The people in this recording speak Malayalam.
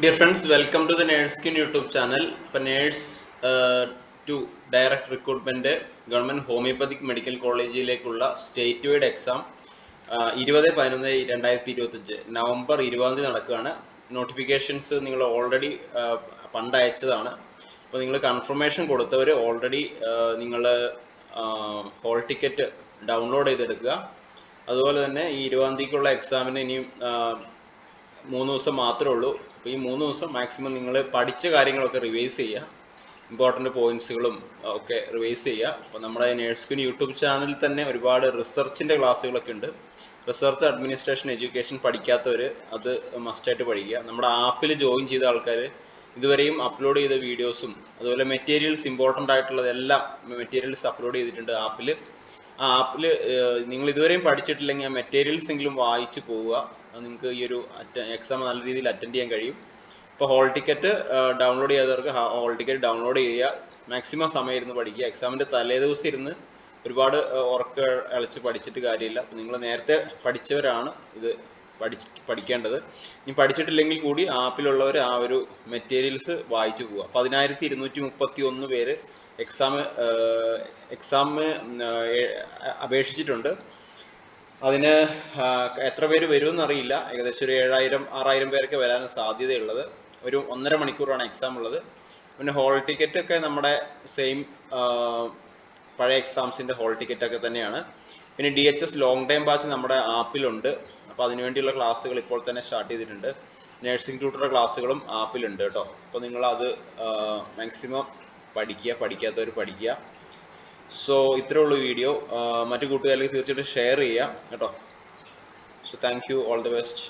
Dear friends welcome to the Nurskin YouTube channel ഇപ്പം nurse to direct recruitment government homeopathic medical കോളേജിലേക്കുള്ള state wide exam ഇരുപത് പതിനൊന്ന് രണ്ടായിരത്തി ഇരുപത്തഞ്ച് നവംബർ ഇരുപതാം തീയതി നടക്കുകയാണ്. നോട്ടിഫിക്കേഷൻസ് നിങ്ങൾ ഓൾറെഡി പണ്ട് അയച്ചതാണ് അപ്പോൾ നിങ്ങൾ കൺഫർമേഷൻ കൊടുത്തവർ ഓൾറെഡി നിങ്ങൾ ഹോൾ ടിക്കറ്റ് ഡൗൺലോഡ് ചെയ്തെടുക്കുക. അതുപോലെ തന്നെ ഈ ഇരുപതാം തീയതിക്കുള്ള എക്സാമിന് ഇനിയും ആ, മൂന്ന് ദിവസം മാത്രമേ ഉള്ളൂ. അപ്പോൾ ഈ മൂന്ന് ദിവസം മാക്സിമം നിങ്ങൾ പഠിച്ച കാര്യങ്ങളൊക്കെ റിവൈസ് ചെയ്യുക ഇമ്പോർട്ടന്റ് പോയിന്റ്സുകളും ഒക്കെ റിവൈസ് ചെയ്യുക അപ്പോൾ നമ്മുടെ നേഴ്സ്ക്വിൻ യൂട്യൂബ് ചാനലിൽ തന്നെ ഒരുപാട് റിസർച്ചിന്റെ ക്ലാസ്സുകളൊക്കെ ഉണ്ട്. റിസർച്ച് അഡ്മിനിസ്ട്രേഷൻ എഡ്യൂക്കേഷൻ പഠിക്കാത്തവർ അത് മസ്റ്റായിട്ട് പഠിക്കുക. നമ്മുടെ ആപ്പിൽ ജോയിൻ ചെയ്ത ആൾക്കാർ ഇതുവരെയും അപ്ലോഡ് ചെയ്ത വീഡിയോസും അതുപോലെ മെറ്റീരിയൽസ് ഇമ്പോർട്ടന്റ് ആയിട്ടുള്ളതെല്ലാം മെറ്റീരിയൽസ് അപ്ലോഡ് ചെയ്തിട്ടുണ്ട് ആപ്പിൽ ആ നിങ്ങൾ ഇതുവരെയും പഠിച്ചിട്ടില്ലെങ്കിൽ ആ മെറ്റീരിയൽസ് എങ്കിലും വായിച്ചു പോവുക. നിങ്ങൾക്ക് ഈ ഒരു എക്സാം നല്ല രീതിയിൽ അറ്റൻഡ് ചെയ്യാൻ കഴിയും. ഇപ്പോൾ ഹോൾ ടിക്കറ്റ് ഡൗൺലോഡ് ചെയ്യാത്തവർക്ക് ഹോൾ ടിക്കറ്റ് ഡൗൺലോഡ് ചെയ്യുക. മാക്സിമം സമയം ഇരുന്ന് പഠിക്കുക. എക്സാമിന്റെ തലേദിവസം ഇരുന്ന് ഒരുപാട് ഉറക്ക അളച്ച് പഠിച്ചിട്ട് കാര്യമില്ല. നിങ്ങൾ നേരത്തെ പഠിച്ചവരാണ് ഇത് പഠി പഠിക്കേണ്ടത്. ഇനി പഠിച്ചിട്ടില്ലെങ്കിൽ കൂടി ആപ്പിലുള്ളവർ ആ ഒരു മെറ്റീരിയൽസ് വായിച്ചു പോവുക. പതിനായിരത്തി ഇരുന്നൂറ്റി മുപ്പത്തി ഒന്ന് പേര് എക്സാം എക്സാം അപേക്ഷിച്ചിട്ടുണ്ട്. അതിന് എത്ര പേര് വരുമെന്ന് അറിയില്ല. ഏകദേശം ഒരു ഏഴായിരം ആറായിരം പേരൊക്കെ വരാൻ സാധ്യതയുള്ളത്. ഒരു ഒന്നര മണിക്കൂറാണ് എക്സാം ഉള്ളത്. പിന്നെ ഹോൾ ടിക്കറ്റ് ഒക്കെ നമ്മുടെ സെയിം പഴയ എക്സാംസിന്റെ ഹോൾ ടിക്കറ്റ് ഒക്കെ തന്നെയാണ്. പിന്നെ D H S long time batch നമ്മുടെ ആപ്പിലുണ്ട്. അപ്പോൾ അതിനുവേണ്ടിയുള്ള ക്ലാസ്സുകൾ ഇപ്പോൾ തന്നെ സ്റ്റാർട്ട് ചെയ്തിട്ടുണ്ട്. നഴ്സിംഗ് ട്യൂട്ടറുടെ ക്ലാസ്സുകളും ആപ്പിലുണ്ട് കേട്ടോ. അപ്പോൾ നിങ്ങൾ അത് മാക്സിമം പഠിക്കുക പഠിക്കാത്തവർ പഠിക്കുക. സോ ഇത്രേ ഉള്ളൂ വീഡിയോ മറ്റു കൂട്ടുകാരിലേക്ക് തീർച്ചയായിട്ടും ഷെയർ ചെയ്യാം കേട്ടോ. So thank you all the best